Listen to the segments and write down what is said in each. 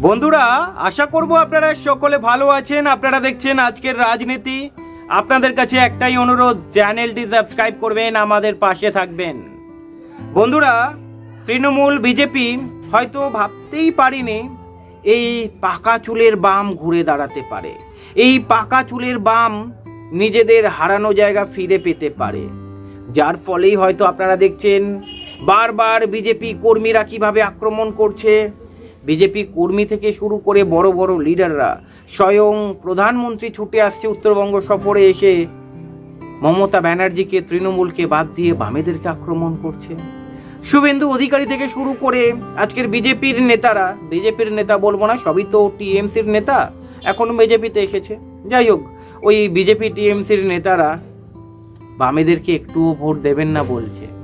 বন্ধুরা, আশা করব আপনারা সকলে ভালো আছেন। আপনারা দেখছেন আজকের রাজনীতি। আপনাদের কাছে একটাই অনুরোধ, চ্যানেলটি সাবস্ক্রাইব করবেন, আমাদের পাশে থাকবেন। বন্ধুরা, তৃণমূল, বিজেপি হয়তো ভাবতেই পারিনি, এই পাকা চুলের বাম ঘুরে দাঁড়াতে পারে। এই পাকা চুলের বাম নিজেদের হারানো জায়গা ফিরে পেতে পারে। যার ফলেই হয়তো আপনারা দেখছেন, বারবার বিজেপি কর্মীরা কীভাবে আক্রমণ করছে বিজেপি কর্মী থেকে শুরু করে বড় বড় লিডাররা। স্বয়ং প্রধানমন্ত্রী ছুটে আসছে উত্তরবঙ্গ সফরে এসে। মমতা ব্যানার্জিকে, তৃণমূলকে বাদ দিয়ে বামেদেরকে আক্রমণ করছে। শুভেন্দু অধিকারী থেকে শুরু করে আজকের বিজেপির নেতারা। বিজেপির নেতা বলব না, সবই তো টিএমসির নেতা। এখন বিজেপিতে এসেছে। যাই হোক, ওই বিজেপি, টিএমসির নেতারা বামেদেরকে একটুও ভোট দেবেন না বলছে।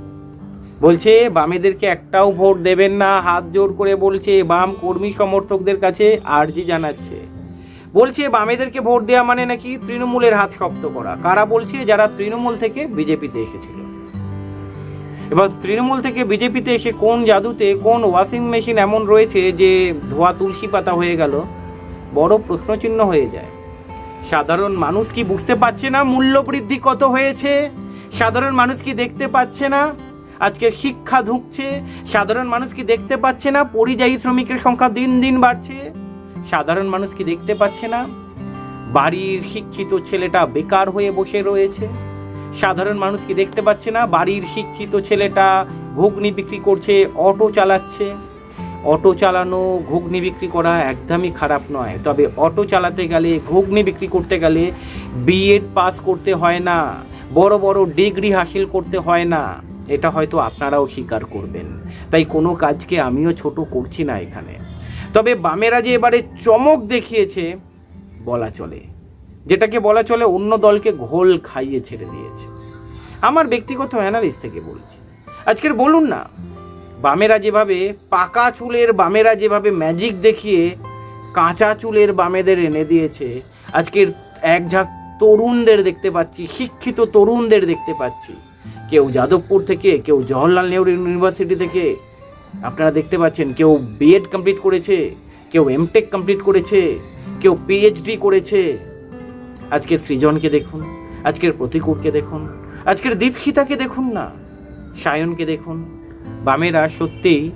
বলছে, বামেদেরকে একটাও ভোট দেবেন না, হাত জোর করে বলছে, বাম কর্মী সমর্থকদের কাছে আর্জি জানাচ্ছে। বলছে, বামেদেরকে ভোট দেওয়া মানে নাকি তৃণমূলের হাত শক্ত করা? কারা বলছে? যারা তৃণমূল থেকে বিজেপিতে এসেছিল। এবার তৃণমূল থেকে বিজেপিতে এসে কোন জাদুতে, কোন ওয়াশিং মেশিন এমন রয়েছে যে ধোয়া তুলসী পাতা হয়ে গেল? বড় প্রশ্নচিহ্ন হয়ে যায়। সাধারণ মানুষ কি বুঝতে পারছে না মূল্য বৃদ্ধি কত হয়েছে? সাধারণ মানুষ কি দেখতে পাচ্ছে না? আজকে শিক্ষা ঢুকছে সাধারণ মানুষ কি দেখতে পাচ্ছে না? পরিযায়ী শ্রমিকের সংখ্যা দিন দিন বাড়ছে। সাধারণ মানুষ কি দেখতে পাচ্ছে না? বাড়ির শিক্ষিত ছেলেটা বেকার হয়ে বসে রয়েছে। সাধারণ মানুষ কি দেখতে পাচ্ছে না? বাড়ির শিক্ষিত ছেলেটা ঘুগনি বিক্রি করছে, অটো চালাচ্ছে। অটো চালানো, ঘুগনি বিক্রি করা একদমই খারাপ নয়। তবে অটো চালাতে গেলে, ঘুগনি বিক্রি করতে গেলে বিএড পাস করতে হয় না। বড় বড় ডিগ্রি হাসিল করতে হয় না। এটা হয়তো আপনারাও স্বীকার করবেন। তাই কোনো কাজকে আমিও ছোট করছি না এখানে। তবে বামেরা যে এবারে চমক দেখিয়েছে, বলা চলে। যেটাকে বলা চলে অন্য দলকে ঘোল খাইয়ে ছেড়ে দিয়েছে। আমার ব্যক্তিগত অ্যানালিস থেকে বলছি। আজকের বলুন না, বামেরা যেভাবে পাকা চুলের বামেরা যেভাবে ম্যাজিক দেখিয়ে কাঁচা চুলের বামেদের এনে দিয়েছে, আজকের এক ঝাঁক তরুণদের দেখতে পাচ্ছি, শিক্ষিত তরুণদের দেখতে পাচ্ছি। কেউ যাদবপুর থেকে, কেউ জওহরলাল নেহরু ইউনিভার্সিটি থেকে। আপনারা দেখতে পাচ্ছেন, কেউ বিএড কমপ্লিট করেছে, কেউ এমটেক কমপ্লিট করেছে, কেউ পিএইচডি করেছে। আজকে সৃজনকে দেখুন, আজকের প্রতিকূরকে দেখুন, আজকের দীপশিতাকে দেখুন না, সায়নকে দেখুন। বামেরা সত্যিই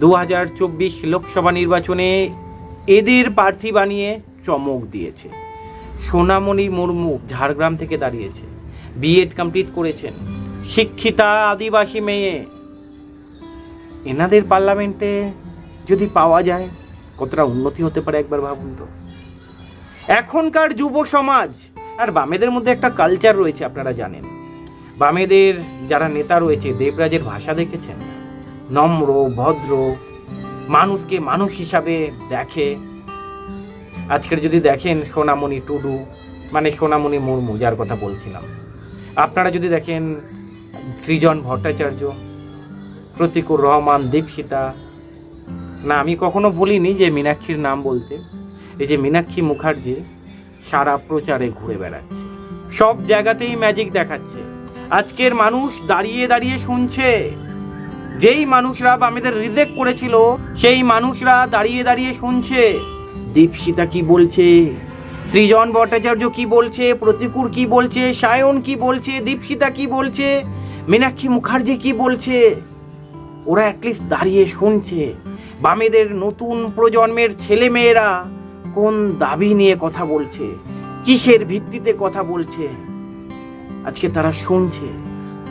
দু হাজার চব্বিশ লোকসভা নির্বাচনে এদের প্রার্থী বানিয়ে চমক দিয়েছে। সোনামণি মুর্মু ঝাড়গ্রাম থেকে দাঁড়িয়েছে বিএড কমপ্লিট করেছেন। শিক্ষিতা আদিবাসী মেয়ে। এনাদের পার্লামেন্টে যদি পাওয়া যায়, কতটা উন্নতি হতে পারে একবার ভাবুন তো। এখনকার যুব সমাজ, আর বামেদের মধ্যে একটা কালচার রয়েছে আপনারা জানেন। বামেদের যারা নেতা রয়েছে, দেবরাজের ভাষা দেখেছেন? নম্র, ভদ্র, মানুষকে মানুষ হিসাবে দেখে। আজকের যদি দেখেন সোনামণি টুডু মানে সোনামণি মুর্মু, যার কথা বলছিলাম। আপনারা যদি দেখেন সৃজন ভট্টাচার্য, প্রতিকুর রহমান দীপশিতা। না, আমি কখনো বলিনি যে মীনাক্ষীর নাম বলতে। এই যে মীনাক্ষী মুখার্জি সারা প্রচারে ঘুরে বেড়াচ্ছে। সব জায়গাতেই ম্যাজিক দেখাচ্ছে। আজকের মানুষ দাঁড়িয়ে দাঁড়িয়ে শুনছে। যেই মানুষরা আমাদের রিজেক্ট করেছিল, সেই মানুষরা দাঁড়িয়ে দাঁড়িয়ে শুনছে। দীপশিতা কি বলছে? সৃজন ভট্টাচার্য কি বলছে? প্রতিকুর কি বলছে? সায়ন কি বলছে? দীপশিতা কি বলছে? মীনাক্ষী মুখার্জি কি বলছে? ওরা অ্যাটলিস্ট দাঁড়িয়ে শুনছে। বামেদের নতুন প্রজন্মের ছেলে মেয়েরা কোন দাবি নিয়ে কথা বলছে? কিসের ভিত্তিতে কথা বলছে? আজকে তারা শুনছে।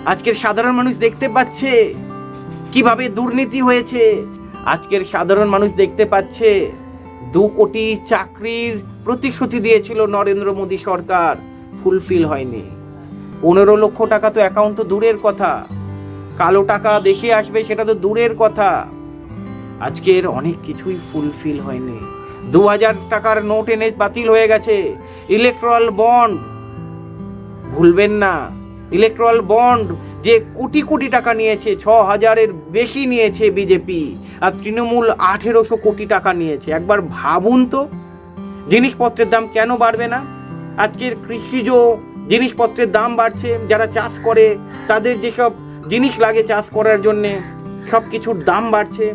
আজকের সাধারণ মানুষ দেখতে পাচ্ছে কীভাবে দুর্নীতি হয়েছে। আজকের সাধারণ মানুষ দেখতে পাচ্ছে দু কোটি চাকরির প্রতিশ্রুতি দিয়েছিল নরেন্দ্র মোদী সরকার। ফুলফিল হয়নি। পনেরো লক্ষ টাকা তো অ্যাকাউন্ট তো দূরের কথা। কালো টাকা দেখে আসবে সেটা তো দূরের কথা। আজকের অনেক কিছুই ফুলফিল হয়নি। দু হাজার টাকার নোট এনে বাতিল হয়ে গেছে। ইলেকট্রাল বন্ড ভুলবেন না। ইলেকট্রাল বন্ড যে কোটি কোটি টাকা নিয়েছে, ছ হাজারের বেশি নিয়েছে বিজেপি আর তৃণমূল আঠেরোশো কোটি টাকা নিয়েছে। একবার ভাবুন তো, জিনিসপত্রের দাম কেন বাড়বে না? আজকের কৃষিজ জিনিসপত্রের দাম বাড়ছে, যারা চাষ করে, তাদের যেসব জিনিস লাগে চাষ করার জন্যে, সব কিছুর দাম বাড়ছে।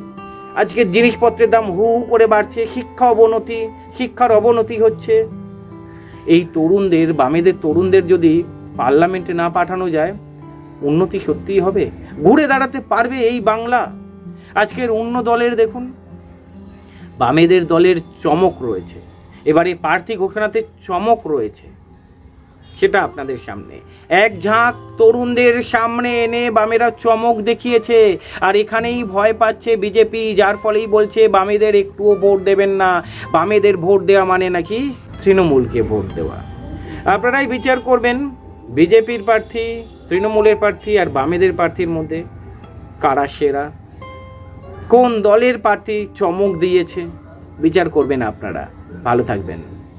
আজকের জিনিসপত্রের দাম হু হু করে বাড়ছে, শিক্ষা অবনতি, শিক্ষার অবনতি হচ্ছে। এই তরুণদের, বামেদের তরুণদের যদি পার্লামেন্টে না পাঠানো যায়, উন্নতি সত্যিই হবে? ঘুরে দাঁড়াতে পারবে এই বাংলা? আজকের অন্য দলের দেখুন, বামেদের দলের চমক রয়েছে। এবারে প্রার্থী ঘোষণাতে চমক রয়েছে। সেটা আপনাদের সামনে। এক ঝাঁক তরুণদের সামনে এনে বামেরা চমক দেখিয়েছে, আর এখানেই ভয় পাচ্ছে বিজেপি, যার ফলেই বলছে বামেদের একটুও ভোট দেবেন না। বামেদের ভোট দেওয়া মানে নাকি তৃণমূলকে ভোট দেওয়া। আপনারাই বিচার করবেন, বিজেপির প্রার্থী, তৃণমূলের প্রার্থী, আর বামেদের প্রার্থীর মধ্যে কারা সেরা? কোন দলের প্রার্থী চমক দিয়েছে? বিচার করবেন আপনারা। ভালো থাকবেন।